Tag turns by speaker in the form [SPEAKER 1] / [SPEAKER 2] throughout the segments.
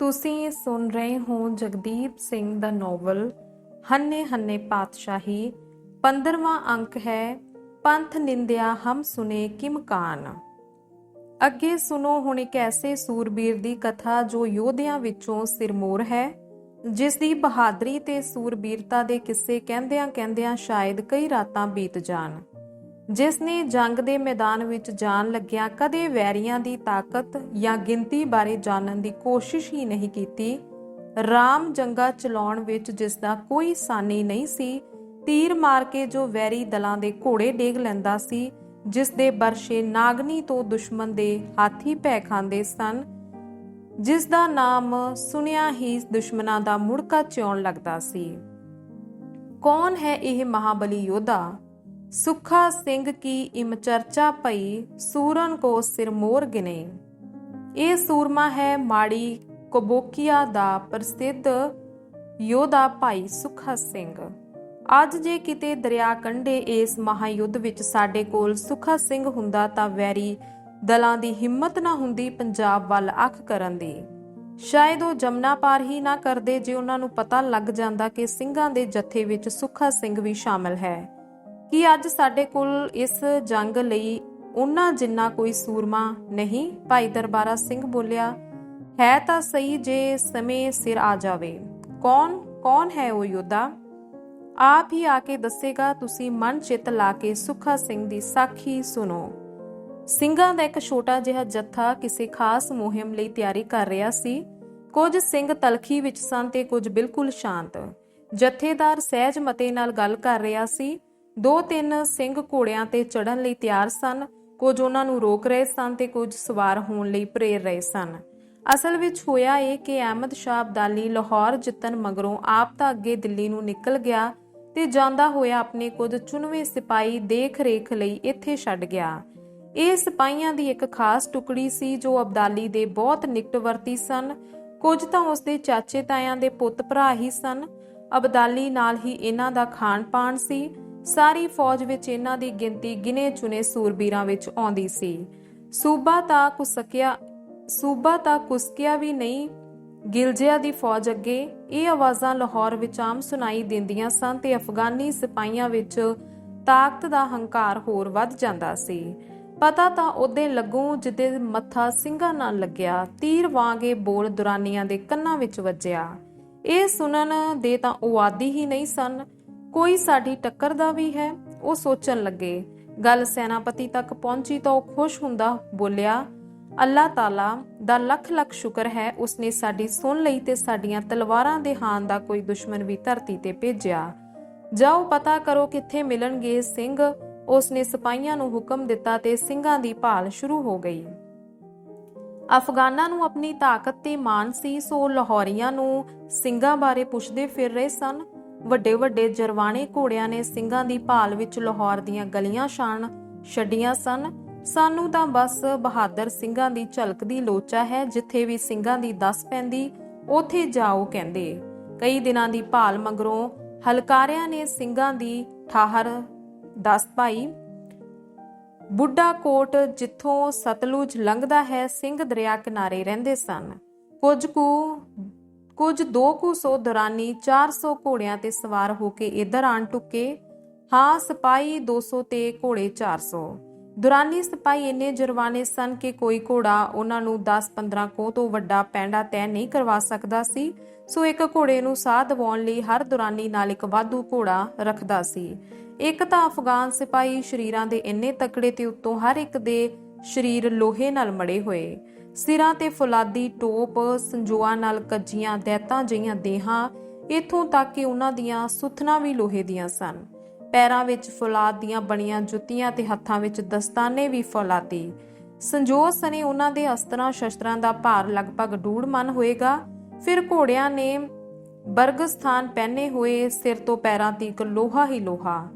[SPEAKER 1] ਤੁਸੀਂ ਸੁਣ ਰਹੇ ਹੋ ਜਗਦੀਪ ਸਿੰਘ ਦਾ ਨੋਵਲ, ਹੰਨੇ ਹੰਨੇ ਪਾਤਸ਼ਾਹੀ। 15ਵਾਂ ਅੰਕ ਹੈ, ਪੰਥ ਨਿੰਦਿਆ ਹਮ ਸੁਨੇ ਕਿਮ ਕਾਨ। ਅੱਗੇ ਸੁਨੋ ਹੁਣ ਇੱਕ ਐਸੇ ਸੂਰਬੀਰ ਦੀ ਕਥਾ ਜੋ ਯੋਧਿਆਂ ਵਿੱਚੋਂ ਸਿਰਮੋਰ ਹੈ, ਜਿਸ ਦੀ ਬਹਾਦਰੀ ਤੇ ਸੂਰਬੀਰਤਾ ਦੇ ਕਿੱਸੇ ਕਹਿੰਦਿਆਂ ਕਹਿੰਦਿਆਂ ਸ਼ਾਇਦ ਕਈ ਰਾਤਾਂ ਬੀਤ ਜਾਣ। ਜਿਸ ਨੇ ਜੰਗ ਦੇ ਮੈਦਾਨ ਵਿੱਚ ਜਾਣ ਲੱਗਿਆ ਕਦੇ ਵੈਰੀਆਂ ਦੀ ਤਾਕਤ ਜਾਂ ਗਿਣਤੀ ਬਾਰੇ ਜਾਣਨ ਦੀ ਕੋਸ਼ਿਸ਼ ਹੀ ਨਹੀਂ ਕੀਤੀ। ਰਾਮ ਜੰਗਾ ਚਲਾਉਣ ਵਿੱਚ ਜਿਸ ਦਾ ਕੋਈ ਸਾਨੀ ਨਹੀਂ ਸੀ, ਤੀਰ ਮਾਰ ਕੇ ਜੋ ਵੈਰੀ ਦਲਾਂ ਦੇ ਘੋੜੇ ਡੇਗ ਲੈਂਦਾ ਸੀ, ਜਿਸ ਦੇ ਬਰਸ਼ੇ ਨਾਗਨੀ ਤੋਂ ਦੁਸ਼ਮਣ ਦੇ ਹਾਥੀ ਪੈ ਖਾਂਦੇ ਸਨ, ਜਿਸ ਦਾ ਨਾਮ ਸੁਨਿਆ ਹੀ ਦੁਸ਼ਮਨਾਂ ਦਾ ਮੁੜਕਾ ਚਿਉਣ ਲੱਗਦਾ ਸੀ। ਕੌਣ ਹੈ ਇਹ ਮਹਾਬਲੀ ਯੋਧਾ? ਸੁਖਾ ਸਿੰਘ ਕੀ ਇਮ ਚਰਚਾ ਭਈ ਸੂਰਨ ਕੋ ਸਿਰਮੋਰ ਗਿਨੇ। ਇਹ ਸੂਰਮਾ ਹੈ ਮਾੜੀ ਕਬੋਕੀਆ ਦਾ ਪ੍ਰਸਿੱਧ ਯੋਧਾ ਭਾਈ ਸੁਖਾ ਸਿੰਘ। ਅੱਜ ਜੇ ਕਿਤੇ ਦਰਿਆ ਕੰਢੇ ਇਸ ਮਹਾਯੁੱਧ ਵਿੱਚ ਸਾਡੇ ਕੋਲ ਸੁਖਾ ਸਿੰਘ ਹੁੰਦਾ ਤਾਂ ਵੈਰੀ ਦਲਾਂ ਦੀ ਹਿੰਮਤ ਨਾ ਹੁੰਦੀ ਪੰਜਾਬ ਵੱਲ ਅੱਖ ਕਰਨ ਦੀ। ਸ਼ਾਇਦ ਉਹ ਜਮਨਾ ਪਾਰ ਹੀ ਨਾ ਕਰਦੇ ਜੇ ਉਹਨਾਂ ਨੂੰ ਪਤਾ ਲੱਗ ਜਾਂਦਾ ਕਿ ਸਿੰਘਾਂ ਦੇ ਜਥੇ ਵਿੱਚ ਸੁਖਾ ਸਿੰਘ ਵੀ ਸ਼ਾਮਲ ਹੈ। ਕਿ ਅੱਜ ਸਾਡੇ ਕੋਲ ਇਸ ਜੰਗ ਲਈ ਉਹਨਾਂ ਜਿੰਨਾ ਕੋਈ ਸੂਰਮਾ ਨਹੀਂ? ਭਾਈ ਦਰਬਾਰਾ ਸਿੰਘ ਬੋਲਿਆ, ਹੈ ਤਾਂ ਸਹੀ ਜੇ ਸਮੇਂ ਸਿਰ ਆ ਜਾਵੇ। ਕੌਣ ਕੌਣ ਹੈ ਉਹ ਯੋਧਾ? ਆਪ ਹੀ ਆ ਕੇ ਦੱਸੇਗਾ, ਤੁਸੀਂ ਮਨ ਚਿੱਤ ਲਾ ਕੇ ਸੁਖਾ ਸਿੰਘ ਦੀ ਸਾਖੀ ਸੁਣੋ। ਸਿੰਘਾਂ ਦਾ ਇੱਕ ਛੋਟਾ ਜਿਹਾ ਜੱਥਾ ਕਿਸੇ ਖਾਸ ਮੁਹਿੰਮ ਲਈ ਤਿਆਰੀ ਕਰ ਰਿਹਾ ਸੀ। ਕੁਝ ਸਿੰਘ ਤਲਖੀ ਵਿੱਚ ਸਨ ਤੇ ਕੁਝ ਬਿਲਕੁਲ ਸ਼ਾਂਤ। ਜਥੇਦਾਰ ਸਹਿਜ ਮਤੇ ਨਾਲ ਗੱਲ ਕਰ ਰਿਹਾ ਸੀ। ਦੋ ਤਿੰਨ ਸਿੰਘ ਘੋੜਿਆਂ ਤੇ ਚੜਨ ਲਈ ਤਿਆਰ ਸਨ। ਕੁਝ ਉਹਨਾਂ ਨੂੰ ਰੋਕ ਰਹੇ ਸਨ ਤੇ ਕੁਝ ਸਵਾਰ ਹੋਣ ਲਈ ਪ੍ਰੇਰ ਰਹੇ ਸਨ। ਅਸਲ ਵਿੱਚ ਹੋਇਆ ਇਹ ਕਿ ਅਹਿਮਦ ਸ਼ਾਹ ਅਬਦਾਲੀ ਲਾਹੌਰ ਜਿੱਤਣ ਮਗਰੋਂ ਆਪ ਤਾਂ ਅੱਗੇ ਦਿੱਲੀ ਨੂੰ ਨਿਕਲ ਗਿਆ ਤੇ ਜਾਂਦਾ ਹੋਇਆ ਆਪਣੇ ਕੁਝ ਚੁਣਵੇਂ ਸਿਪਾਹੀ ਦੇਖ ਰੇਖ ਲਈ ਇੱਥੇ ਛੱਡ ਗਿਆ। ਇਹ ਸਿਪਾਹੀਆਂ ਦੀ ਇੱਕ ਖਾਸ ਟੁਕੜੀ ਸੀ ਜੋ ਅਬਦਾਲੀ ਦੇ ਬਹੁਤ ਨਿਕਟਵਰਤੀ ਸਨ। ਕੁਝ ਤਾਂ ਉਸਦੇ ਚਾਚੇ ਤਾਇਆਂ ਦੇ ਪੁੱਤ ਭਰਾ ਹੀ ਸਨ। ਅਬਦਾਲੀ ਨਾਲ ਹੀ ਇਹਨਾਂ ਦਾ ਖਾਣ ਪਾਣ ਸੀ। ਸਾਰੀ ਫੌਜ ਵਿੱਚ ਇਹਨਾਂ ਦੀ ਗਿਣਤੀ ਗਿਨੇ ਚੁਨੇ ਸੂਰਬੀਰਾਂ ਵਿੱਚ ਆਉਂਦੀ ਸੀ। ਸੂਬਾ ਤਾਂ ਕੁਸਕਿਆ, ਸੂਬਾ ਤਾਂ ਕੁਸਕਿਆ ਵੀ ਨਹੀਂ, ਗਿਲਜਿਆ ਦੀ ਫੌਜ ਅੱਗੇ ਇਹ ਆਵਾਜ਼ਾਂ ਲਾਹੌਰ ਵਿੱਚ ਆਮ ਸੁਣਾਈ ਦਿੰਦੀਆਂ ਸਨ ਤੇ ਅਫਗਾਨੀ ਸਿਪਾਹੀਆਂ ਵਿੱਚ ਤਾਕਤ ਦਾ ਹੰਕਾਰ ਹੋਰ ਵੱਧ ਜਾਂਦਾ ਸੀ। ਪਤਾ ਤਾਂ ਉਹਦੇ ਲੱਗੂ ਜਿੱਦੇ ਮੱਥਾ ਸਿੰਘਾਂ ਨਾਲ ਲੱਗਿਆ, ਤੀਰ ਵਾਂਗੇ ਬੋਲ ਦੁਰਾਨੀਆਂ ਦੇ ਕੰਨਾਂ ਵਿੱਚ ਵੱਜਿਆ। ਇਹ ਸੁਣਨ ਦੇ ਤਾਂ ਉਹ ਆਦੀ ਹੀ ਨਹੀਂ ਸਨ। ਕੋਈ ਸਾਡੀ ਟੱਕਰ ਦਾ ਵੀ ਹੈ? ਉਹ ਸੋਚਣ ਲੱਗੇ। ਗੱਲ ਸੈਨਾਪਤੀ ਤੱਕ ਪਹੁੰਚੀ ਤਾਂ ਉਹ ਖੁਸ਼ ਹੁੰਦਾ ਬੋਲਿਆ ਅੱਲਾਹ ਤਾਲਾ ਦਾ ਲੱਖ ਲੱਖ ਸ਼ੁਕਰ ਹੈ, ਉਸਨੇ ਸਾਡੀ ਸੁਣ ਲਈ ਤੇ ਸਾਡੀਆਂ ਤਲਵਾਰਾਂ ਦੇ ਹਾਨ ਦਾ ਕੋਈ ਦੁਸ਼ਮਣ ਵੀ ਧਰਤੀ ਤੇ ਭੇਜਿਆ। ਜਾਓ, ਪਤਾ ਕਰੋ ਕਿੱਥੇ ਮਿਲਣਗੇ ਸਿੰਘ। ਉਸਨੇ ਸਿਪਾਹੀਆਂ ਨੂੰ ਹੁਕਮ ਦਿੱਤਾ ਤੇ ਸਿੰਘਾਂ ਦੀ ਭਾਲ ਸ਼ੁਰੂ ਹੋ ਗਈ। ਅਫਗਾਨਾਂ ਨੂੰ ਆਪਣੀ ਤਾਕਤ ਤੇ ਮਾਣ ਸੀ, ਸੋ ਲਾਹੌਰੀਆਂ ਨੂੰ ਸਿੰਘਾਂ ਬਾਰੇ ਪੁੱਛਦੇ ਫਿਰ ਰਹੇ ਸਨ। ਵੱਡੇ ਵੱਡੇ ਜਰਵਾਣੇ ਘੋੜਿਆਂ ਨੇ ਸਿੰਘਾਂ ਦੀ ਭਾਲ ਵਿੱਚ ਲਾਹੌਰ ਦੀਆਂ ਗਲੀਆਂ ਛਾਣ ਛੱਡੀਆਂ ਸਨ। ਸਾਨੂੰ ਤਾਂ ਬਸ ਬਹਾਦਰ ਸਿੰਘਾਂ ਦੀ ਝਲਕ ਲੋਚਾ ਹੈ, ਜਿੱਥੇ ਵੀ ਸਿੰਘਾਂ ਦੀ ਦੱਸ ਪੈਂਦੀ, ਉਥੇ ਜਾਓ ਕਹਿੰਦੇ। ਕਈ ਦਿਨਾਂ ਦੀ ਭਾਲ ਮਗਰੋਂ ਹਲਕਾਰਿਆਂ ਨੇ ਸਿੰਘਾਂ ਦੀ ਠਾਹਰ ਦੱਸ ਪਾਈ। ਬੁੱਢਾ ਕੋਟ ਜਿੱਥੋਂ ਸਤਲੁਜ ਲੰਘਦਾ ਹੈ, ਸਿੰਘ ਦਰਿਆ ਕਿਨਾਰੇ ਰਹਿੰਦੇ ਸਨ। ਕੁਝ ਕੁ ਕੁਝ ਦੋ ਕੁ ਸੌ ਦੌਰਾਨੀ 400 ਘੋੜਿਆਂ ਤੇ ਸਵਾਰ ਹੋ ਕੇ ਇੱਧਰ ਆਣ ਟੁੱਕੇ। ਹਾਂ, ਸਿਪਾਹੀ 200 ਤੇ ਘੋੜੇ 400 ਦੌਰਾਨੀ ਸਿਪਾਹੀ ਇੰਨੇ ਜਰਵਾਨੇ ਸਨ ਕਿ ਕੋਈ ਘੋੜਾ ਉਹਨਾਂ ਨੂੰ 10-15 ਕੋਹ ਤੋਂ ਵੱਡਾ ਪੈਂਡਾ ਤੈਅ ਨਹੀਂ ਕਰਵਾ ਸਕਦਾ ਸੀ। ਸੋ ਇੱਕ ਘੋੜੇ ਨੂੰ ਸਾਹ ਦਿਵਾਉਣ ਲਈ ਹਰ ਦੌਰਾਨੀ ਨਾਲ ਇੱਕ ਵਾਧੂ ਘੋੜਾ ਰੱਖਦਾ ਸੀ। ਇੱਕ ਤਾਂ ਅਫਗਾਨ ਸਿਪਾਹੀ ਸ਼ਰੀਰਾਂ ਦੇ ਇੰਨੇ ਤਕੜੇ ਤੇ ਉੱਤੋਂ ਹਰ ਇੱਕ ਦੇ ਸ਼ਰੀਰ ਲੋਹੇ ਨਾਲ ਮੜੇ ਹੋਏ। ਸਿਰਾਂ ਤੇ ਫੁਲਾਦੀ ਟੋਪ, ਸੰਜੋਆਂ ਨਾਲ ਕੱਜੀਆਂ ਦੈਤਾਂ ਜਿਹੀਆਂ ਦੇਹਾਂ, ਇਥੋਂ ਤੱਕ ਕਿ ਉਹਨਾਂ ਦੀਆਂ ਸੁਥਨਾ ਵੀ ਲੋਹੇ ਦੀਆਂ ਸਨ। ਪੈਰਾਂ ਵਿੱਚ ਫੁਲਾਦ ਦੀਆਂ ਬਣੀਆਂ ਜੁੱਤੀਆਂ ਤੇ ਹੱਥਾਂ ਵਿੱਚ ਦਸਤਾਨੇ ਵੀ ਫੁਲਾਦੀ ਸੰਜੋਤ ਸਨੇ ਉਹਨਾਂ ਦੇ ਅਸਤਰਾਂ ਸ਼ਸਤਰਾਂ ਦਾ ਭਾਰ ਲਗਭਗ ਡੂੜ ਮਨ ਹੋਏਗਾ। ਫਿਰ ਘੋੜਿਆਂ ਨੇ ਬਰਗਸਥਾਨ ਪਹਿਨੇ ਹੋਏ ਸਿਰ ਤੋਂ ਪੈਰਾਂ ਤੀਕ ਲੋਹਾ ਹੀ ਲੋਹਾ।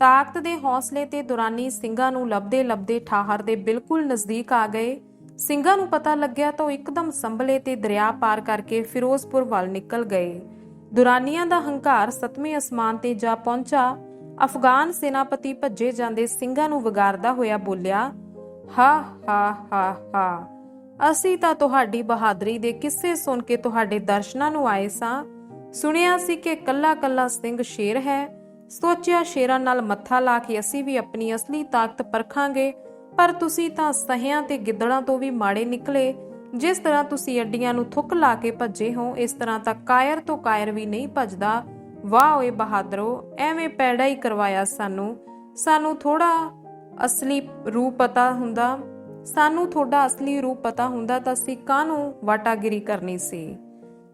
[SPEAKER 1] ਤਾਕਤ ਦੇ ਹੌਸਲੇ ਤੇ ਦੁਰਾਨੀ ਸਿੰਘਾਂ ਨੂੰ ਲੱਭਦੇ ਲੱਭਦੇ ਠਾਹਰ ਦੇ ਬਿਲਕੁਲ ਨਜ਼ਦੀਕ ਆ ਗਏ। ਸਿੰਘਾਂ ਨੂੰ ਪਤਾ ਲੱਗਿਆ ਤਾਂ ਉਹ ਇੱਕਦਮ ਸੰਭਲੇ ਤੇ ਦਰਿਆ ਪਾਰ ਕਰਕੇ ਫਿਰੋਜ਼ਪੁਰ ਵੱਲ ਨਿਕਲ ਗਏ। ਦੁਰਾਨੀਆਂ ਦਾ ਹੰਕਾਰ ਸਤਵੇਂ ਅਸਮਾਨ ਤੇ ਜਾ ਪਹੁੰਚਾ। ਅਫਗਾਨ ਸੈਨਾਪਤੀ ਭੱਜੇ ਜਾਂਦੇ ਸਿੰਘਾਂ ਨੂੰ ਵਿਗਾਰਦਾ ਹੋਇਆ ਬੋਲਿਆ, ਹਾ ਹਾ ਹਾ ਹਾ, ਅਸੀਂ ਤਾਂ ਤੁਹਾਡੀ ਬਹਾਦਰੀ ਦੇ ਕਿੱਸੇ ਸੁਣ ਕੇ ਤੁਹਾਡੇ ਦਰਸ਼ਨਾਂ ਨੂੰ ਆਏ ਸਾਂ। ਸੁਣਿਆ ਸੀ ਕਿ ਕੱਲਾ ਕੱਲਾ ਸਿੰਘ ਸ਼ੇਰ ਹੈ। ਸੋਚਿਆ ਸ਼ੇਰਾਂ ਨਾਲ ਮੱਥਾ ਲਾ ਕੇ ਅਸੀਂ ਵੀ ਆਪਣੀ ਅਸਲੀ ਤਾਕਤ ਪਰਖਾਂਗੇ। ਪਰ ਤੁਸੀਂ ਤਾਂ ਸਹਿਆਂ ਤੇ ਗਿੱਦੜਾਂ ਤੋਂ ਵੀ ਮਾੜੇ ਨਿਕਲੇ। ਜਿਸ ਤਰ੍ਹਾਂ ਤੁਸੀਂ ਅੱਡੀਆਂ ਨੂੰ ਥੁੱਕ ਲਾ ਕੇ ਭੱਜੇ ਹੋ, ਇਸ ਤਰ੍ਹਾਂ ਤਾਂ ਕਾਇਰ ਤੋਂ ਕਾਇਰ ਵੀ ਨਹੀਂ ਭੱਜਦਾ। ਵਾਹ ਓਏ ਬਹਾਦਰੋ, ਐਵੇਂ ਪੈੜਾ ਹੀ ਕਰਵਾਇਆ ਸਾਨੂੰ। ਸਾਨੂੰ ਥੋੜਾ ਅਸਲੀ ਰੂਪ ਪਤਾ ਹੁੰਦਾ। ਸਾਨੂੰ ਤੁਹਾਡਾ ਅਸਲੀ ਰੂਪ ਪਤਾ ਹੁੰਦਾ ਤਾਂ ਅਸੀਂ ਕਾਹਨੂੰ ਵਾਟਾਗਿਰੀ ਕਰਨੀ ਸੀ?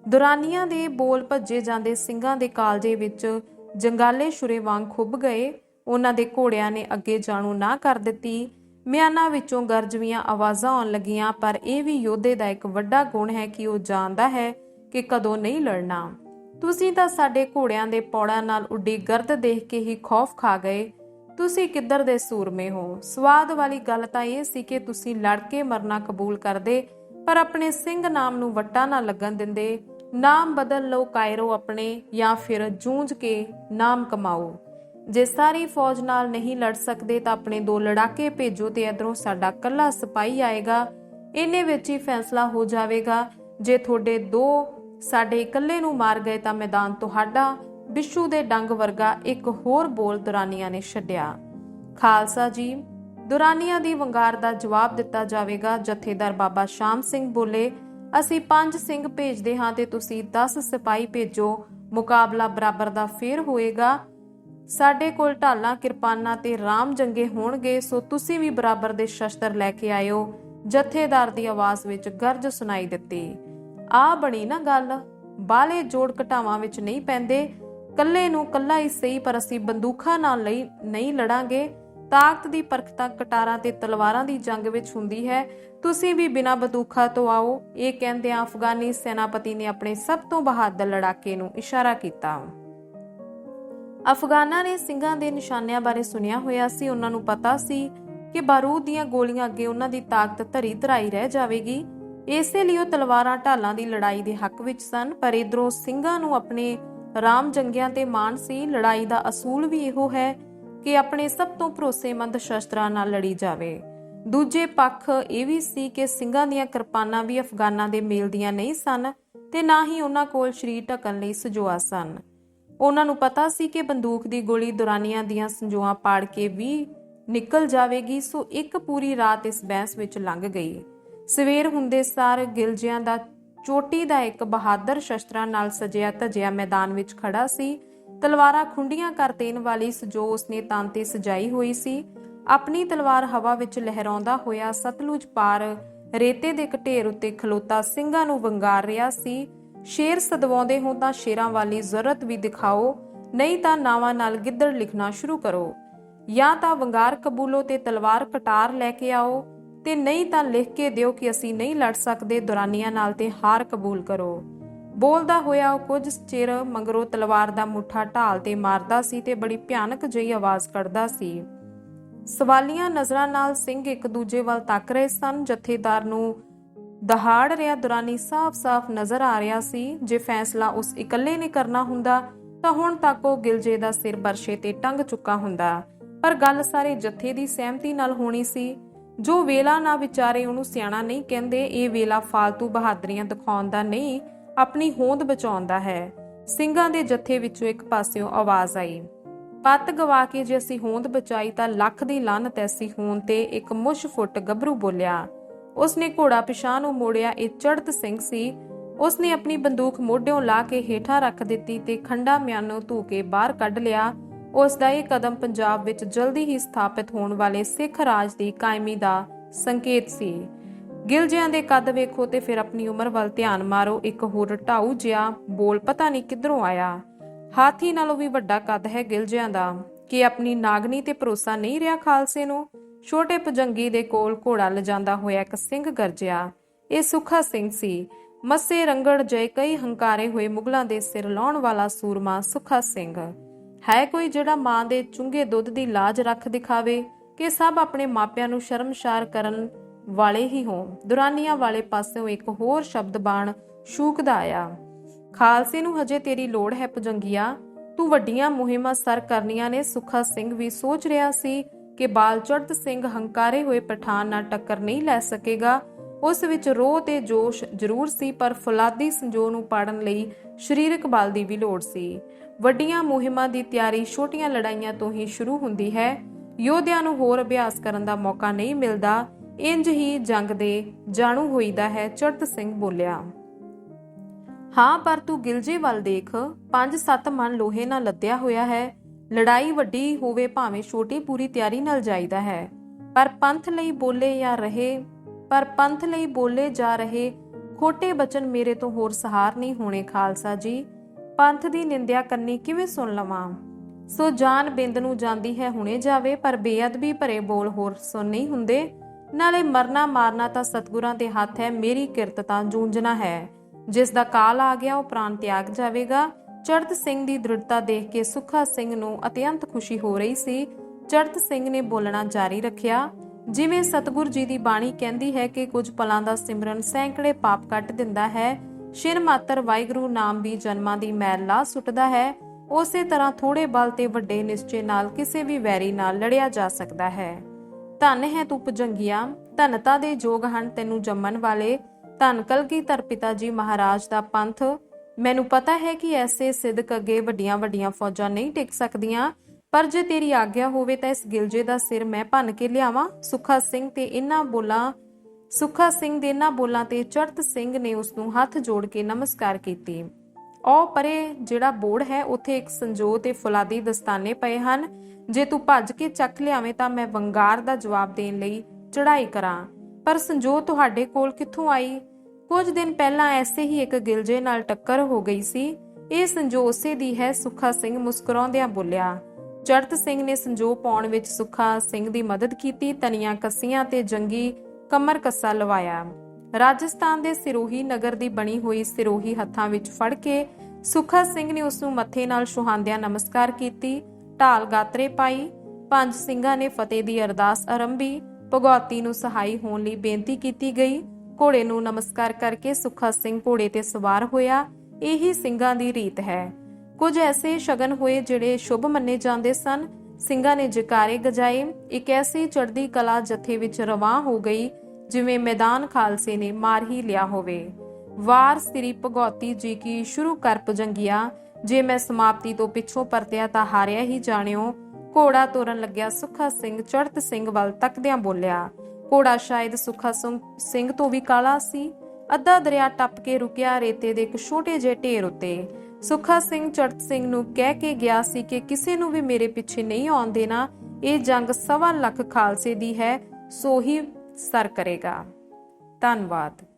[SPEAKER 1] ਦੁਰਾਨੀਆਂ ਦੇ ਬੋਲ ਭੱਜੇ ਜਾਂਦੇ ਸਿੰਘਾਂ ਦੇ ਕਾਲਜੇ ਵਿੱਚ ਜੰਗਾਲੇ ਸ਼ੁਰੇ ਵਾਂਗ ਖੁੱਭ ਗਏ। ਉਹਨਾਂ ਦੇ ਘੋੜਿਆਂ ਨੇ ਅੱਗੇ ਜਾਣੂ ਨਾ ਕਰ ਦਿੱਤੀ। ਮਿਆਨਾਂ ਵਿੱਚੋਂ ਗਰਜਵੀਆਂ ਆਵਾਜ਼ਾਂ ਆਉਣ ਲੱਗੀਆਂ, ਪਰ ਇਹ ਵੀ ਯੋਧੇ ਦਾ ਇੱਕ ਵੱਡਾ ਗੁਣ ਹੈ ਕਿ ਉਹ ਜਾਣਦਾ ਹੈ ਕਿ ਕਦੋਂ ਨਹੀਂ ਲੜਨਾ। ਤੁਸੀਂ ਤਾਂ ਸਾਡੇ ਘੋੜਿਆਂ ਦੇ ਪੌੜਾਂ ਨਾਲ ਉੱਡੀ ਗਰਦ ਦੇਖ ਕੇ ਹੀ ਖੌਫ ਖਾ ਗਏ। ਤੁਸੀਂ ਕਿੱਧਰ ਦੇ ਸੂਰਮੇ ਹੋ? ਸਵਾਦ ਵਾਲੀ ਗੱਲ ਤਾਂ ਇਹ ਸੀ ਕਿ ਤੁਸੀਂ ਲੜ ਕੇ ਮਰਨਾ ਕਬੂਲ ਕਰਦੇ, ਪਰ ਆਪਣੇ ਸਿੰਘ ਨਾਮ ਨੂੰ ਵੱਟਾ ਨਾ ਲੱਗਣ ਦਿੰਦੇ। ਨਾਮ ਬਦਲ ਲਓ ਕਾਇਰੋ ਆਪਣੇ, ਜਾਂ ਫਿਰ ਜੂਝ ਕੇ ਨਾਮ ਕਮਾਓ। ਜੇ ਸਾਰੀ ਫੌਜ ਨਾਲ ਨਹੀਂ ਲੜ ਸਕਦੇ ਤਾਂ ਆਪਣੇ ਦੋ ਲੜਾਕੇ ਭੇਜੋ ਤੇ ਇਧਰੋਂ ਸਾਡਾ ਕੱਲਾ ਸਿਪਾਹੀ ਆਏਗਾ। ਇੰਨੇ ਵਿੱਚ ਹੀ ਫੈਸਲਾ ਹੋ ਜਾਵੇਗਾ। ਜੇ ਤੁਹਾਡੇ ਦੋ ਸਾਡੇ ਇਕੱਲੇ ਨੂੰ ਮਾਰ ਗਏ ਤਾਂ ਮੈਦਾਨ ਤੁਹਾਡਾ, ਬਿਸ਼ੂ ਦੇ ਡੰਗ ਵਰਗਾ ਇੱਕ ਹੋਰ ਬੋਲ ਦੁਰਾਨੀਆਂ ਨੇ ਛੱਡਿਆ। ਖਾਲਸਾ ਜੀ, ਦੁਰਾਨੀਆਂ ਦੀ ਵੰਗਾਰ ਦਾ ਜਵਾਬ ਦਿੱਤਾ ਜਾਵੇਗਾ। ਜਥੇਦਾਰ ਬਾਬਾ ਸ਼ਾਮ ਸਿੰਘ ਬੋਲੇ, ਅਸੀਂ ਪੰਜ ਸਿੰਘ ਭੇਜਦੇ ਹਾਂ ਤੇ ਤੁਸੀਂ 10 ਸਿਪਾਹੀ ਭੇਜੋ। ਮੁਕਾਬਲਾ ਬਰਾਬਰ ਦਾ ਫੇਰ ਹੋਏਗਾ। ਸਾਡੇ ਕੋਲ ਢਾਲਾਂ, ਕਿਰਪਾਨਾਂ ਤੇ ਰਾਮ ਜੰਗੇ ਹੋਣਗੇ, ਸੋ ਤੁਸੀਂ ਵੀ ਬਰਾਬਰ ਦੇ ਸ਼ਸਤਰ ਲੈ ਕੇ ਆਇਓ। ਜਥੇਦਾਰ ਦੀ ਆਵਾਜ਼ ਵਿੱਚ ਗਰਜ ਸੁਣਾਈ ਦਿੱਤੀ। ਆ ਬਣੀ ਨਾ ਗੱਲ। ਬਾਲੇ ਜੋੜ ਘਟਾਵਾਂ ਵਿੱਚ ਨਹੀਂ ਪੈਂਦੇ। ਕੱਲੇ ਨੂੰ ਕੱਲਾ ਹੀ ਸਹੀ, ਪਰ ਅਸੀਂ ਬੰਦੂਖਾਂ ਨਾਲ ਲਈ ਨਹੀਂ ਲੜਾਂਗੇ। ਤਾਕਤ ਦੀ ਪਰਖਤਾ ਕਟਾਰਾਂ ਤੇ ਤਲਵਾਰਾਂ ਦੀ ਜੰਗ ਵਿੱਚ ਹੁੰਦੀ ਹੈ। ਤੁਸੀਂ ਵੀ ਬਿਨਾਂ ਬੰਦੂਖਾਂ ਤੋਂ ਆਓ। ਇਹ ਕਹਿੰਦਿਆਂ ਅਫਗਾਨੀ ਸੈਨਾਪਤੀ ਨੇ ਆਪਣੇ ਸਭ ਤੋਂ ਬਹਾਦਰ ਲੜਾਕੇ ਨੂੰ ਇਸ਼ਾਰਾ ਕੀਤਾ। ਅਫਗਾਨਾਂ ਨੇ ਸਿੰਘਾਂ ਦੇ ਨਿਸ਼ਾਨਿਆਂ ਬਾਰੇ ਸੁਣਿਆ ਹੋਇਆ ਸੀ। ਉਹਨਾਂ ਨੂੰ ਪਤਾ ਸੀ ਕਿ ਬਾਰੂਦ ਦੀਆਂ ਗੋਲੀਆਂ ਅੱਗੇ ਉਹਨਾਂ ਦੀ ਤਾਕਤ ਧਰੀ ਧਰਾਈ ਰਹਿ ਜਾਵੇਗੀ। ਇਸੇ ਲਈ ਉਹ ਤਲਵਾਰਾਂ ਢਾਲਾਂ ਦੀ ਲੜਾਈ ਦੇ ਹੱਕ ਵਿੱਚ ਸਨ, ਪਰ ਇਧਰੋਂ ਸਿੰਘਾਂ ਨੂੰ ਆਪਣੇ ਰਾਮ ਜੰਗਿਆਂ ਤੇ ਮਾਣ ਸੀ। ਲੜਾਈ ਦਾ ਅਸੂਲ ਵੀ ਇਹੋ ਹੈ ਕਿ ਆਪਣੇ ਸਭ ਤੋਂ ਭਰੋਸੇਮੰਦ ਸ਼ਸਤਰਾਂ ਨਾਲ ਲੜੀ ਜਾਵੇ। ਦੂਜੇ ਪੱਖ ਇਹ ਵੀ ਸੀ ਕਿ ਸਿੰਘਾਂ ਦੀਆਂ ਕਿਰਪਾਨਾਂ ਵੀ ਅਫਗਾਨਾਂ ਦੇ ਮੇਲ ਦੀਆਂ ਨਹੀਂ ਸਨ ਤੇ ਨਾ ਹੀ ਉਹਨਾਂ ਕੋਲ ਸ਼ਰੀਰ ਢਕਣ ਲਈ ਸਜੋਆ ਸਨ। ਉਹਨਾਂ ਨੂੰ ਪਤਾ ਸੀ ਕਿ ਬੰਦੂਕ ਦੀ ਗੋਲੀ ਦੁਰਾਨੀਆਂ ਦੀਆਂ ਸੰਜੋਆਂ ਪਾੜ ਕੇ ਵੀ ਨਿਕਲ ਜਾਵੇਗੀ, ਸੋ ਇੱਕ ਪੂਰੀ ਰਾਤ ਇਸ ਬਹਿਸ ਵਿੱਚ ਲੰਘ ਗਈ। ਸਵੇਰ ਹੁੰਦੇ ਸਾਰ ਗਿਲਜਿਆਂ ਦਾ ਚੋਟੀ ਦਾ ਇੱਕ ਬਹਾਦਰ ਸ਼ਸਤਰਾਂ ਨਾਲ ਸਜਿਆ ਧਜਿਆ ਮੈਦਾਨ ਵਿੱਚ ਖੜਾ ਸੀ। ਤਲਵਾਰਾਂ ਖੁੰਡੀਆਂ ਕਰ ਦੇਣ ਵਾਲੀ ਸਜੋ ਉਸਨੇ ਤਾਂ ਤੇ ਸਜਾਈ ਹੋਈ ਸੀ। ਆਪਣੀ ਤਲਵਾਰ ਹਵਾ ਵਿੱਚ ਲਹਿਰਾਉਂਦਾ ਹੋਇਆ ਸਤਲੁਜ ਪਾਰ ਰੇਤੇ ਦੇ ਇੱਕ ਢੇਰ ਉੱਤੇ ਖਲੋਤਾ ਸਿੰਘਾਂ ਨੂੰ ਵੰਗਾਰ ਰਿਹਾ ਸੀ। ਸ਼ੇਰ ਸਦਵਾਉਂਦੇ ਹੋ ਤਾਂ ਸ਼ੇਰਾਂ ਵਾਲੀ ਜ਼ਰੂਰਤ ਵੀ ਦਿਖਾਓ, ਨਹੀਂ ਤਾਂ ਨਾਵਾਂ ਨਾਲ ਗਿੱਦੜ ਲਿਖਣਾ ਸ਼ੁਰੂ ਕਰੋ। ਜਾਂ ਤਾਂ ਵੰਗਾਰ ਕਬੂਲੋ ਤੇ ਤਲਵਾਰ ਕਟਾਰ ਲੈ ਕੇ ਆਓ, ਤੇ ਨਹੀਂ ਤਾਂ ਲਿਖ ਕੇ ਦਿਓ ਕਿ ਅਸੀਂ ਨਹੀਂ ਲੜ ਸਕਦੇ, ਦੁਰਾਨੀਆਂ ਨਾਲ ਤੇ ਹਾਰ ਕਬੂਲ ਕਰੋ। ਬੋਲਦਾ ਹੋਇਆ ਉਹ ਕੁਝ ਚਿਰ ਮੰਗਰੋ ਤਲਵਾਰ ਦਾ ਮੁੱਠਾ ਢਾਲ ਤੇ ਮਾਰਦਾ ਸੀ ਤੇ ਬੜੀ ਭਿਆਨਕ ਜਿਹੀ ਆਵਾਜ਼ ਕੱਢਦਾ ਸੀ। ਸਵਾਲੀਆਂ ਨਜ਼ਰਾਂ ਨਾਲ ਸਿੰਘ ਇੱਕ ਦੂਜੇ ਵੱਲ ਤੱਕ ਰਹੇ ਸਨ, ਜਥੇਦਾਰ ਨੂੰ ਦਹਾੜ ਰਿਹਾ ਦੁਰਾਨੀ ਸਾਫ਼-ਸਾਫ਼ ਨਜ਼ਰ ਆ ਰਿਹਾ ਸੀ। ਜੇ ਫੈਸਲਾ ਉਸ ਇਕੱਲੇ ਨੇ ਕਰਨਾ ਹੁੰਦਾ, ਤਾਂ ਹੁਣ ਤੱਕ ਉਹ ਗਿਲਜੇ ਦਾ ਸਿਰ ਬਰਸ਼ੇ ਤੇ ਟੰਗ ਚੁੱਕਾ ਹੁੰਦਾ। ਪਰ ਗੱਲ ਸਾਰੇ ਜਥੇ ਦੀ ਸਹਿਮਤੀ ਨਾਲ ਹੋਣੀ ਸੀ। ਜੋ ਵੇਲਾ ਨਾ ਵਿਚਾਰੇ ਉਹਨੂੰ ਸਿਆਣਾ ਨਹੀਂ ਕਹਿੰਦੇ, ਇਹ ਵੇਲਾ ਫਾਲਤੂ ਬਹਾਦਰੀਆਂ ਦਿਖਾਉਣ ਦਾ ਨਹੀਂ, ਆਪਣੀ ਹੋਂਦ ਬਚਾਉਣ ਦਾ ਹੈ। ਸਿੰਘਾਂ ਦੇ ਜਥੇ ਵਿੱਚੋਂ ਇੱਕ ਪਾਸਿਓਂ ਆਵਾਜ਼ ਆਈ। ਪੱਤ ਗਵਾ ਕੇ ਜੇ ਅਸੀਂ ਹੋਂਦ ਬਚਾਈ ਤਾਂ ਲੱਖ ਦੀ ਲਾਨਤ ਐਸੀ ਹੋਣ ਤੇ ਇੱਕ ਮੁਸ਼ ਫੁੱਟ ਗੱਭਰੂ ਬੋਲਿਆ ਉਸਨੇ ਘੋੜਾ ਪਿਛਾਂ ਨੂੰ ਮੋੜਿਆ, ਇਹ ਚੜਤ ਸਿੰਘ ਸੀ। ਉਸਨੇ ਆਪਣੀ ਬੰਦੂਕ ਮੋਢਿਓਂ ਲਾ ਕੇ ਹੇਠਾਂ ਰੱਖ ਦਿੱਤੀ ਤੇ ਖੰਡਾ ਮਿਆਨੋਂ ਧੂ ਕੇ ਬਾਹਰ ਕੱਢ ਲਿਆ। ਉਸ ਦਾ ਇਹ ਕਦਮ ਪੰਜਾਬ ਵਿੱਚ ਜਲਦੀ ਹੀ ਸਥਾਪਿਤ ਹੋਣ ਵਾਲੇ ਸਿੱਖ ਰਾਜ ਦੀ ਕਾਇਮੀ ਦਾ ਸੰਕੇਤ ਸੀ। ਗਿਲਜਿਆਂ ਦੇ ਕੱਦ ਵੇਖੋ ਤੇ ਫਿਰ ਆਪਣੀ ਉਮਰ ਵੱਲ ਧਿਆਨ ਮਾਰੋ, ਇੱਕ ਹੋਰ ਢਾਊ ਜਿਹਾ ਬੋਲ ਪਤਾ ਨਹੀਂ ਕਿੱਧਰੋਂ ਆਇਆ। ਹਾਥੀ ਨਾਲੋਂ ਵੀ ਵੱਡਾ ਕੱਦ ਹੈ ਗਿਲਜਿਆਂ ਦਾ। ਕਿ ਆਪਣੀ ਨਾਗਨੀ ਤੇ ਭਰੋਸਾ ਨਹੀਂ ਰਿਹਾ ਖਾਲਸੇ ਨੂੰ? ਛੋਟੇ ਪਜੰਗੀ ਦੇ ਕੋਲ ਘੋੜਾ ਲਿਜਾਂਦਾ ਹੋਇਆ ਇੱਕ ਸਿੰਘ ਗਰਜਿਆ। ਇਹ ਸੁਖਾ ਸਿੰਘ ਸੀ। ਮੱਸੇ ਰੰਗੜ ਜੈ ਕਈ ਹੰਕਾਰੇ ਹੋਏ ਮੁਗਲਾਂ ਦੇ ਸਿਰ ਲਾਉਣ ਵਾਲਾ ਸੂਰਮਾ ਸੁਖਾ ਸਿੰਘ। ਹੈ ਕੋਈ ਜਿਹੜਾ ਮਾਂ ਦੇ ਚੁੰਗੇ ਦੁੱਧ ਦੀ ਲਾਜ ਰੱਖ ਦਿਖਾਵੇ ਕਿ ਸਭ ਆਪਣੇ ਮਾਪਿਆਂ ਨੂੰ ਸ਼ਰਮਸ਼ਾਰ ਕਰਨ ਵਾਲੇ ਹੀ ਹੋਣ। ਦੁਰਾਨੀਆਂ ਵਾਲੇ ਪਾਸਿਓਂ ਇੱਕ ਹੋਰ ਸ਼ਬਦ ਬਾਣ ਸ਼ੂਕਦਾ ਆਇਆ। ਖਾਲਸੇ ਨੂੰ ਹਜੇ ਤੇਰੀ ਲੋੜ ਹੈ ਪੁਜੰਗੀਆ ਤੂੰ ਵੱਡੀਆਂ ਮੁਹਿੰਮਾਂ ਸਰ ਕਰਨੀਆਂ ਨੇ। ਸੁਖਾ ਸਿੰਘ ਵੀ ਸੋਚ ਰਿਹਾ ਸੀ ਕਿ ਬਾਲਚੜਤ ਸਿੰਘ ਹੰਕਾਰੇ ਹੋਏ ਪਠਾਨ ਨਾਲ ਟੱਕਰ ਨਹੀਂ ਲੈ ਸਕੇਗਾ। ਉਸ ਵਿੱਚ ਰੋਹ ਤੇ ਜੋਸ਼ ਜ਼ਰੂਰ ਸੀ, ਪਰ ਫੁਲਾਦੀ ਸੰਜੋ ਨੂੰ ਪਾੜਨ ਲਈ ਸਰੀਰਕ ਬਲ ਦੀ ਵੀ ਲੋੜ ਸੀ। ਵੱਡੀਆਂ ਮੁਹਿੰਮਾਂ ਦੀ ਤਿਆਰੀ ਛੋਟੀਆਂ ਲੜਾਈਆਂ ਤੋਂ ਹੀ ਸ਼ੁਰੂ ਹੁੰਦੀ ਹੈ। ਯੋਧਿਆਂ ਨੂੰ ਹੋਰ ਅਭਿਆਸ ਕਰਨ ਦਾ ਮੌਕਾ ਨਹੀਂ ਮਿਲਦਾ। ਇੰਜ ਹੀ ਜੰਗ ਦੇ ਜਾਣੂ ਹੋਈਦਾ ਹੈ ਚੜਤ ਸਿੰਘ ਬੋਲਿਆ। ਹਾਂ, ਪਰ ਤੂੰ ਗਿਲਜੇ ਵੱਲ ਦੇਖ। ਪੰਜ ਸੱਤ ਮਨ ਲੋਹੇ ਨਾਲ ਲੱਦਿਆ ਹੋਇਆ ਹੈ। ਲੜਾਈ ਵੱਡੀ ਹੋਵੇ ਭਾਵੇਂ ਛੋਟੀ ਪੂਰੀ ਤਿਆਰੀ ਨਾਲ ਜਾਈਦਾ ਹੈ। ਪਰ ਪੰਥ ਲਈ ਬੋਲੇ ਜਾਂ ਰਹੇ, ਪਰ ਪੰਥ ਲਈ ਬੋਲੇ ਜਾ ਰਹੇ, ਖੋਟੇ ਬਚਨ ਮੇਰੇ ਤੋਂ ਹੋਰ ਸਹਾਰ ਨਹੀਂ ਹੋਣੇ ਖਾਲਸਾ ਜੀ। ਪੰਥ ਦੀ ਨਿੰਦਿਆ ਕਰਨੀ ਕਿਵੇਂ ਸੁਣ ਲਵਾਂ? ਸੋ ਜਾਨ ਬਿੰਦ ਨੂੰ ਜਾਂਦੀ ਹੈ ਹੁਣੇ ਜਾਵੇ, ਪਰ ਬੇਅਦਬੀ ਭਰੇ ਬੋਲ ਹੋਰ ਸੁਣ ਨਹੀਂ ਹੁੰਦੇ। ਨਾਲੇ ਮਰਨਾ ਮਾਰਨਾ ਤਾਂ ਸਤਗੁਰਾਂ ਦੇ ਹੱਥ ਹੈ, ਮੇਰੀ ਕਿਰਤ ਤਾਂ ਜੂੰਝਣਾ ਹੈ। ਜਿਸ ਦਾ ਕਾਲ ਆ ਗਿਆ, ਉਹ ਪ੍ਰਾਣ ਤਿਆਗ ਜਾਵੇਗਾ। ਚੜਤ ਸਿੰਘ ਦੀ ਦ੍ਰਿੜਤਾ ਦੇਖ ਕੇ ਸੁੱਖਾ ਸਿੰਘ ਨੂੰ ਅਤਿਅੰਤ ਖੁਸ਼ੀ ਹੋ ਰਹੀ ਸੀ। ਚੜਤ ਸਿੰਘ ਨੇ ਬੋਲਣਾ ਜਾਰੀ ਰੱਖਿਆ, ਜਿਵੇਂ ਸਤਗੁਰ ਜੀ ਦੀ ਬਾਣੀ ਕਹਿੰਦੀ ਹੈ ਕਿ ਕੁਝ ਪਲਾਂ ਦਾ ਸਿਮਰਨ ਸੈਂਕੜੇ ਪਾਪ ਕੱਟ ਦਿੰਦਾ ਹੈ, ਸ਼ਿਰ ਮਾਤਰ ਵਾਹਿਗੁਰੂ ਨਾਮ ਵੀ ਜਨਮਾਂ ਦੀ ਮੈਲ ਲਾ ਸੁੱਟਦਾ ਹੈ, ਉਸੇ ਤਰ੍ਹਾਂ ਥੋੜੇ ਬਲ ਤੇ ਵੱਡੇ ਨਿਸ਼ਚੇ ਨਾਲ ਕਿਸੇ ਵੀ ਵੈਰੀ ਨਾਲ ਲੜਿਆ ਜਾ ਸਕਦਾ ਹੈ। ਧਨ ਹੈ ਤੂੰ ਭੁਜੰਗੀਆਂ, ਧਨਤਾ ਦੇ ਜੋਗ ਹਨ ਤੈਨੂੰ ਜੰਮਣ ਵਾਲੇ। ਧਨ ਕਲਗੀਧਰ ਪਿਤਾ ਜੀ ਮਹਾਰਾਜ ਦਾ ਪੰਥ ਮੈਨੂੰ ਪਤਾ ਹੈ ਕਿ ਐਸੇ ਸਿੱਧਕ ਅੱਗੇ ਵੱਡੀਆਂ ਵੱਡੀਆਂ ਫੌਜਾਂ ਨਹੀਂ ਟਿਕ ਸਕਦੀਆਂ, ਪਰ ਜੇ ਤੇਰੀ ਆਗਿਆ ਹੋਵੇ ਤਾਂ ਇਸ ਗਿਲਜੇ ਦਾ ਸਿਰ ਮੈਂ ਭੰਨ ਕੇ ਲਿਆਵਾਂ। ਸੁੱਖਾ ਸਿੰਘ ਤੇ ਇਹਨਾਂ ਬੋਲਾਂ, ਸੁੱਖਾ ਸਿੰਘ ਦੇ ਇਹਨਾਂ ਬੋਲਾਂ ਤੇ ਚੜਤ ਸਿੰਘ ਨੇ ਉਸ ਨੂੰ ਹੱਥ ਜੋੜ ਕੇ ਨਮਸਕਾਰ ਕੀਤੀ। ਉਹ ਪਰੇ ਜਿਹੜਾ ਬੋਰਡ ਹੈ, ਉੱਥੇ ਇੱਕ ਸੰਜੋ ਤੇ ਫੁਲਾਦੀ ਦਸਤਾਨੇ ਪਏ ਹਨ। ਜੇ ਤੂੰ ਭੱਜ ਕੇ ਚੱਕ ਲਿਆਵੇਂ ਤਾਂ ਮੈਂ ਵੰਗਾਰ ਦਾ ਜਵਾਬ ਦੇਣ ਲਈ ਚੜਾਈ ਕਰਾਂ। ਪਰ ਸੰਜੋ ਤੁਹਾਡੇ ਕੋਲ ਕਿੱਥੋਂ ਆਈ? ਕੁਝ ਦਿਨ ਪਹਿਲਾਂ ਐਸੇ ਹੀ ਇੱਕ ਗਿਲਜੇ ਨਾਲ ਟੱਕਰ ਹੋ ਗਈ ਸੀ। ਇਹ ਸੰਜੋ ਉਸੇ ਦੀ ਹੈ ਸੁੱਖਾ ਸਿੰਘ ਮੁਸਕਰਾਉਂਦਿਆਂ ਬੋਲਿਆ, ਚੜਤ ਸਿੰਘ ਨੇ ਸੰਜੋ ਪਾਉਣ ਵਿੱਚ ਸੁੱਖਾ ਸਿੰਘ ਦੀ ਮਦਦ ਕੀਤੀ, ਤਨੀਆਂ ਕੱਸੀਆਂ ਤੇ ਜੰਗੀ ਕਮਰ ਕੱਸਾ ਲਵਾਇਆ। ਰਾਜਸਥਾਨ ਦੇ ਸਿਰੋਹੀ ਨਗਰ ਦੀ ਬਣੀ ਹੋਈ ਸਿਰੋਹੀ ਹੱਥਾਂ ਵਿੱਚ ਫੜ ਕੇ ਸੁੱਖਾ ਸਿੰਘ ਨੇ ਉਸ ਨੂੰ ਮੱਥੇ ਨਾਲ ਸੁਹਾਂਦਿਆਂ ਨਮਸਕਾਰ ਕੀਤੀ, ਢਾਲ ਗਾਤਰੇ ਪਾਈ, ਪੰਜ ਸਿੰਘਾਂ ਨੇ ਫਤਿਹ ਦੀ ਅਰਦਾਸ ਆਰੰਭੀ ਭਗੌਤੀ ਨੂੰ ਸਹਾਈ ਹੋਣ ਲਈ ਬੇਨਤੀ ਕੀਤੀ ਗਈ ਘੋੜੇ ਨੂੰ ਨਮਸਕਾਰ ਕਰਕੇ ਸੁੱਖਾ ਸਿੰਘ ਘੋੜੇ ਤੇ ਸਵਾਰ ਹੋਇਆ। ਇਹੀ ਸਿੰਘਾਂ ਦੀ ਰੀਤ ਹੈ। ਕੁਝ ਐਸੇ ਸ਼ਗਨ ਹੋਏ ਜਿਹੜੇ ਸ਼ੁਭ ਮੰਨੇ ਜਾਂਦੇ ਸਨ। ਸਿੰਘਾਂ ਨੇ ਜਕਾਰੇ ਗਜਾਏ। ਇੱਕ ਐਸੀ ਚੜ੍ਹਦੀ ਕਲਾ ਜਥੇ ਵਿੱਚ ਰਵਾਂ ਹੋ ਗਈ, ਜਿਵੇਂ ਮੈਦਾਨ ਖਾਲਸੇ ਨੇ ਮਾਰ ਹੀ ਲਿਆ ਹੋਵੇ। ਵਾਰ ਸ੍ਰੀ ਭਗੌਤੀ ਜੀ ਕੀ ਸ਼ੁਰੂ ਕਰ ਪੁਜੰਗਿਆ। ਜੇ ਮੈਂ ਸਮਾਪਤੀ ਤੋਂ ਪਿੱਛੋਂ ਪਰਤਿਆ ਤਾਂ ਹਾਰਿਆ ਹੀ ਜਾਣਿਓ। ਘੋੜਾ ਤੋਰਨ ਲੱਗਿਆ ਸੁੱਖਾ ਸਿੰਘ ਚੜਤ ਸਿੰਘ ਵੱਲ ਤੱਕਦਿਆਂ ਬੋਲਿਆ। ਘੋੜਾ ਸ਼ਾਇਦ ਸੁੱਖਾ ਸਿੰਘ- ਤੋਂ ਵੀ ਕਾਲਾ ਸੀ। ਅੱਧਾ ਦਰਿਆ ਟੱਪ ਕੇ ਰੁਕਿਆ ਰੇਤੇ ਦੇ ਇੱਕ ਛੋਟੇ ਜਿਹੇ ਢੇਰ ਉੱਤੇ। ਸੁੱਖਾ ਸਿੰਘ ਚੜਤ ਸਿੰਘ ਨੂੰ ਕਹਿ ਕੇ ਗਿਆ ਸੀ ਕਿ ਕਿਸੇ ਨੂੰ ਵੀ ਮੇਰੇ ਪਿੱਛੇ ਨਹੀਂ ਆਉਣ ਦੇਣਾ। ਇਹ ਜੰਗ ਸਵਾ ਲੱਖ ਖਾਲਸੇ ਦੀ ਹੈ, ਸੋ ਹੀ ਸਰ ਕਰੇਗਾ। ਧੰਨਵਾਦ।